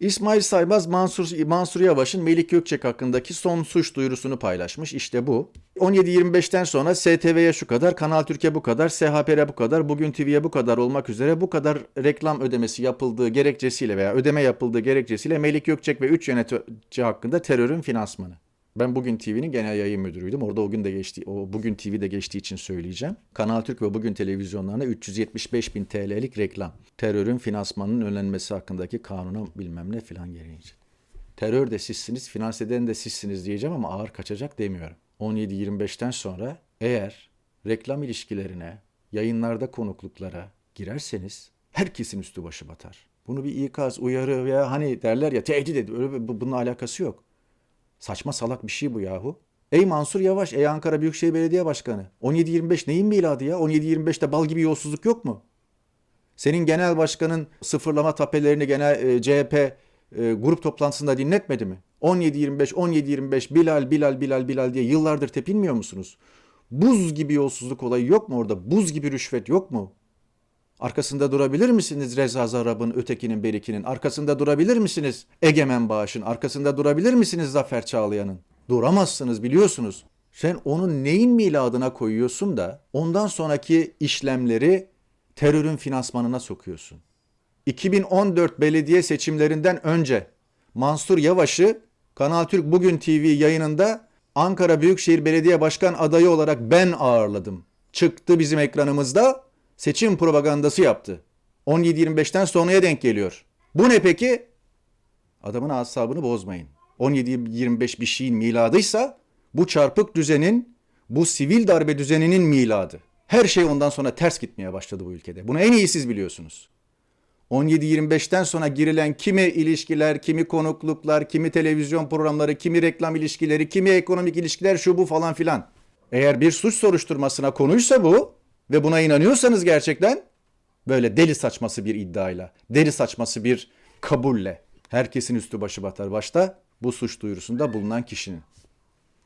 İsmail Saymaz Mansur, Mansur Yavaş'ın Melik Gökçek hakkındaki son suç duyurusunu paylaşmış. İşte bu. 17.25'ten sonra STV'ye şu kadar, Kanal Türkiye bu kadar, SHP'ye bu kadar, Bugün TV'ye bu kadar olmak üzere bu kadar reklam ödemesi yapıldığı gerekçesiyle veya ödeme yapıldığı gerekçesiyle Melik Gökçek ve 3 yönetici hakkında terörün finansmanı. Ben Bugün TV'nin genel yayın müdürüydüm. Orada o gün de geçti, o Bugün TV'de geçtiği için söyleyeceğim. Kanal Türk ve Bugün televizyonlarına 375 bin TL'lik reklam. Terörün finansmanının önlenmesi hakkındaki kanuna bilmem ne filan gereğince. Terör de sizsiniz, finans eden de sizsiniz diyeceğim ama ağır kaçacak demiyorum. 17-25'ten sonra eğer reklam ilişkilerine, yayınlarda konukluklara girerseniz herkesin üstü başı batar. Bunu bir ikaz, uyarı veya hani derler ya tehdit ediyor. Bunun alakası yok. Saçma salak bir şey bu yahu. Ey Mansur Yavaş, ey Ankara Büyükşehir Belediye Başkanı. 17-25 neyin miladı ya? 17-25'te bal gibi yolsuzluk yok mu? Senin genel başkanın sıfırlama tapelerini genel e, CHP e, grup toplantısında dinletmedi mi? 17-25, 17-25, Bilal, Bilal, Bilal, Bilal diye yıllardır tepinmiyor musunuz? Buz gibi yolsuzluk olayı yok mu orada? Buz gibi rüşvet yok mu? Arkasında durabilir misiniz Reza Zarrab'ın, ötekinin, berikinin? Arkasında durabilir misiniz Egemen Bağış'ın? Arkasında durabilir misiniz Zafer Çağlayan'ın? Duramazsınız biliyorsunuz. Sen onun neyin miladına koyuyorsun da ondan sonraki işlemleri terörün finansmanına sokuyorsun. 2014 belediye seçimlerinden önce Mansur Yavaş'ı Kanal Türk Bugün TV yayınında Ankara Büyükşehir Belediye Başkan adayı olarak ben ağırladım. Çıktı bizim ekranımızda seçim propagandası yaptı. 17-25'ten sonraya denk geliyor. Bu ne peki? Adamın asabını bozmayın. 17-25 bir şeyin miladıysa bu çarpık düzenin, bu sivil darbe düzeninin miladı. Her şey ondan sonra ters gitmeye başladı bu ülkede. Bunu en iyi siz biliyorsunuz. 17-25'ten sonra girilen kimi ilişkiler, kimi konukluklar, kimi televizyon programları, kimi reklam ilişkileri, kimi ekonomik ilişkiler şu bu falan filan. Eğer bir suç soruşturmasına konuysa bu ve buna inanıyorsanız gerçekten böyle deli saçması bir iddiayla, deli saçması bir kabulle herkesin üstü başı batar başta bu suç duyurusunda bulunan kişinin.